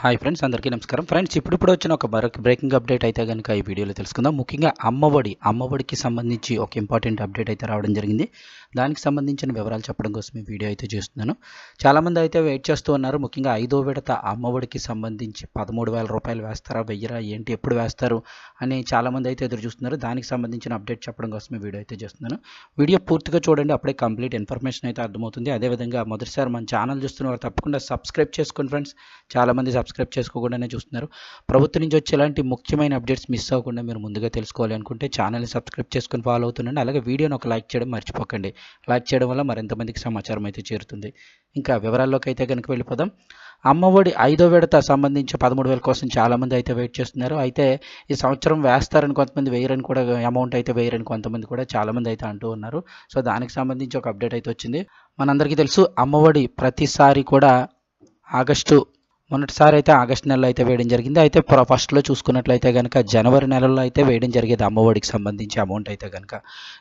Hi friends అందరికీ నమస్కారం. Friends ఇప్పుడిప్పుడు వచ్చిన ఒక మరొక బ్రేకింగ్ అప్డేట్ అయితే కనుక ఈ వీడియోలో తెలుసుకుందాం. ముఖ్యంగా అమ్మఒడి అమ్మఒడికి సంబంధించి ఒక ఇంపార్టెంట్ అప్డేట్ అయితే రావడం జరిగింది. దానికి సంబంధించిన వివరాలు చెప్పడం కోసం ఈ వీడియో అయితే చేస్తున్నాను. చాలామంది అయితే వెయిట్ చేస్తూ ఉన్నారు. ముఖ్యంగా ఐదో విడత అమ్మఒడికి సంబంధించి పదమూడు వేల రూపాయలు వేస్తారా వెయ్యరా ఏంటి ఎప్పుడు వేస్తారు అని చాలామంది అయితే ఎదురు చూస్తున్నారు. దానికి సంబంధించిన అప్డేట్ చెప్పడం కోసం ఈ వీడియో అయితే చేస్తున్నాను. వీడియో పూర్తిగా చూడండి. అప్పుడే కంప్లీట్ ఇన్ఫర్మేషన్ అయితే అర్థమవుతుంది. అదేవిధంగా మొదటిసారి మన ఛానల్ చూస్తున్న వారు తప్పకుండా సబ్స్క్రైబ్ చేసుకోండి ఫ్రెండ్స్. చాలామంది సబ్స్క్రైబ్ చేసుకోకుండానే చూస్తున్నారు. ప్రభుత్వం నుంచి వచ్చే ఎలాంటి ముఖ్యమైన అప్డేట్స్ మిస్ అవ్వకుండా మీరు ముందుగా తెలుసుకోవాలి అనుకుంటే ఛానల్ని సబ్స్క్రైబ్ చేసుకొని ఫాలో అవుతుండండి. అలాగే వీడియోని ఒక లైక్ చేయడం మర్చిపోకండి. లైక్ చేయడం వల్ల మరింతమందికి సమాచారం అయితే చేరుతుంది. ఇంకా వివరాల్లోకి అయితే కనుక వెళ్ళిపోదాం. అమ్మఒడి ఐదో విడత సంబంధించి పదమూడు వేల కోసం చాలామంది అయితే వెయిట్ చేస్తున్నారు. అయితే ఈ సంవత్సరం వేస్తారని కొంతమంది వేయరని కూడా అమౌంట్ అయితే వేయరని కొంతమంది కూడా చాలామంది అయితే అంటూ ఉన్నారు. సో దానికి సంబంధించి ఒక అప్డేట్ అయితే వచ్చింది. మనందరికీ తెలుసు అమ్మఒడి ప్రతిసారి కూడా ఆగస్టు మొన్నటిసారి అయితే ఆగస్ట్ నెలలో అయితే వేయడం జరిగింది. అయితే ప్ర- ఫస్ట్లో చూసుకున్నట్లయితే కనుక జనవరి నెలలో అయితే వేయడం జరిగేది అమ్మఒడికి సంబంధించి అమౌంట్ అయితే కనుక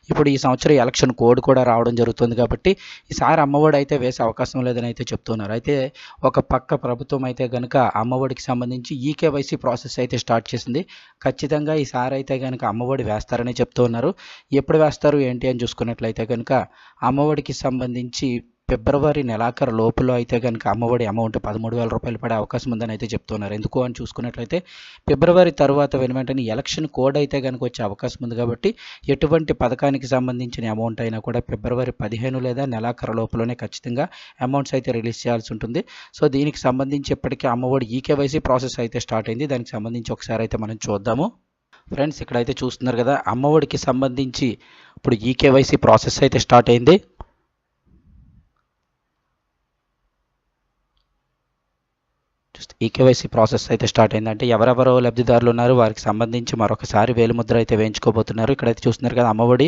ఇప్పుడు ఈ సంవత్సరం ఎలక్షన్ కోడ్ కూడా రావడం జరుగుతుంది కాబట్టి ఈసారి అమ్మఒడి అయితే వేసే అవకాశం లేదని అయితే చెప్తున్నారు. అయితే ఒక పక్క ప్రభుత్వం అయితే కనుక అమ్మఒడికి సంబంధించి ఈకేవైసీ ప్రాసెస్ అయితే స్టార్ట్ చేసింది. ఖచ్చితంగా ఈసారి అయితే కనుక అమ్మఒడి వేస్తారని చెప్తూ ఉన్నారు. ఎప్పుడు వేస్తారు ఏంటి అని చూసుకున్నట్లయితే కనుక అమ్మఒడికి సంబంధించి ఫిబ్రవరి నెలాఖరు లోపల అయితే కనుక అమ్మఒడి అమౌంట్ పదమూడు వేల రూపాయలు పడే అవకాశం ఉందని అయితే చెప్తున్నారు. ఎందుకు అని చూసుకున్నట్లయితే ఫిబ్రవరి తర్వాత వెను వెంటనే ఎలక్షన్ కోడ్ అయితే కనుక వచ్చే అవకాశం ఉంది కాబట్టి ఎటువంటి పథకానికి సంబంధించిన అమౌంట్ అయినా కూడా ఫిబ్రవరి పదిహేను లేదా నెలాఖరు లోపలనే ఖచ్చితంగా అమౌంట్స్ అయితే రిలీజ్ చేయాల్సి ఉంటుంది. సో దీనికి సంబంధించి ఇప్పటికీ అమ్మఒడి ఈకేవైసీ ప్రాసెస్ అయితే స్టార్ట్ అయింది. దానికి సంబంధించి ఒకసారి అయితే మనం చూద్దాము. ఫ్రెండ్స్ ఇక్కడైతే చూస్తున్నారు కదా అమ్మఒడికి సంబంధించి ఇప్పుడు ఈకేవైసీ ప్రాసెస్ అయితే స్టార్ట్ అయింది. ఈకేవైసీ ప్రాసెస్ అయితే స్టార్ట్ అయింది అంటే ఎవరెవరో లబ్ధిదారులు ఉన్నారు వారికి సంబంధించి మరొకసారి వేలిముద్ర అయితే వేయించుకోబోతున్నారు. ఇక్కడైతే చూస్తున్నారు కదా అమ్మఒడి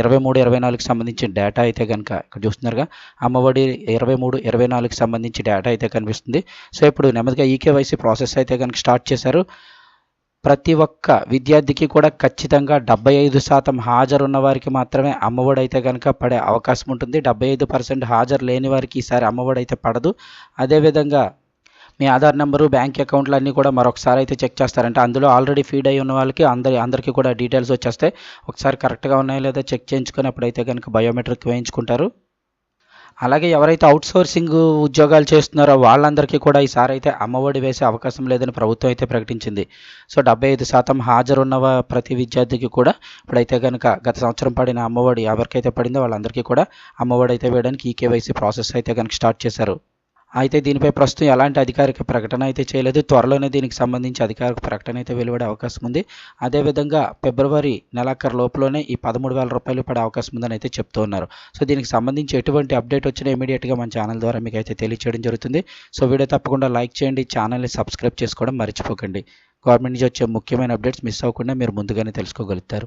ఇరవై మూడు ఇరవై నాలుగుకి సంబంధించిన డేటా అయితే కనుక ఇక్కడ చూస్తున్నారుగా అమ్మఒడి ఇరవై మూడు ఇరవై నాలుగుకి సంబంధించి డేటా అయితే కనిపిస్తుంది. సో ఇప్పుడు నెమ్మదిగా ఈకేవైసీ ప్రాసెస్ అయితే కనుక స్టార్ట్ చేశారు. ప్రతి ఒక్క విద్యార్థికి కూడా ఖచ్చితంగా డెబ్బై ఐదు శాతం హాజరు ఉన్న వారికి మాత్రమే అమ్మఒడి అయితే కనుక పడే అవకాశం ఉంటుంది. డెబ్బై ఐదు పర్సెంట్ హాజరు లేని వారికి ఈసారి అమ్మఒడి అయితే పడదు. అదేవిధంగా మీ ఆధార్ నెంబరు బ్యాంక్ అకౌంట్లు అన్నీ కూడా మరొకసారి అయితే చెక్ చేస్తారంటే. అందులో ఆల్రెడీ ఫీడ్ అయి ఉన్న వాళ్ళకి అందరి అందరికీ కూడా డీటెయిల్స్ వచ్చేస్తాయి. ఒకసారి కరెక్ట్గా ఉన్నాయో లేదో చెక్ చేయించుకొని అప్పుడైతే కనుక బయోమెట్రిక్ వేయించుకుంటారు. అలాగే ఎవరైతే అవుట్ సోర్సింగ్ ఉద్యోగాలు చేస్తున్నారో వాళ్ళందరికీ కూడా ఈసారి అయితే అమ్మఒడి వేసే అవకాశం లేదని ప్రభుత్వం అయితే ప్రకటించింది. సో డెబ్బై ఐదు శాతం హాజరున్న ప్రతి విద్యార్థికి కూడా ఇప్పుడైతే కనుక గత సంవత్సరం పడిన అమ్మఒడి ఎవరికైతే పడిందో వాళ్ళందరికీ కూడా అమ్మఒడి అయితే వేయడానికి ఈ కేవైసీ ప్రాసెస్ అయితే కనుక స్టార్ట్ చేశారు. అయితే దీనిపై ప్రస్తుతం ఎలాంటి అధికారిక ప్రకటన అయితే చేయలేదు. త్వరలోనే దీనికి సంబంధించి అధికారిక ప్రకటన అయితే వెలువడే అవకాశం ఉంది. అదేవిధంగా ఫిబ్రవరి నెలాఖరు లోపలనే ఈ పదమూడు వేల రూపాయలు పడే అవకాశం ఉందని అయితే చెప్తూ ఉన్నారు. సో దీనికి సంబంధించి ఎటువంటి అప్డేట్ వచ్చినా ఇమీడియట్గా మన ఛానల్ ద్వారా మీకు అయితే తెలియచేయడం జరుగుతుంది. సో వీడియో తప్పకుండా లైక్ చేయండి ఛానల్ని సబ్స్క్రైబ్ చేసుకోవడం మర్చిపోకండి. గవర్నమెంట్ నుంచి వచ్చే ముఖ్యమైన అప్డేట్స్ మిస్ అవ్వకుండా మీరు ముందుగానే తెలుసుకోగలుగుతారు.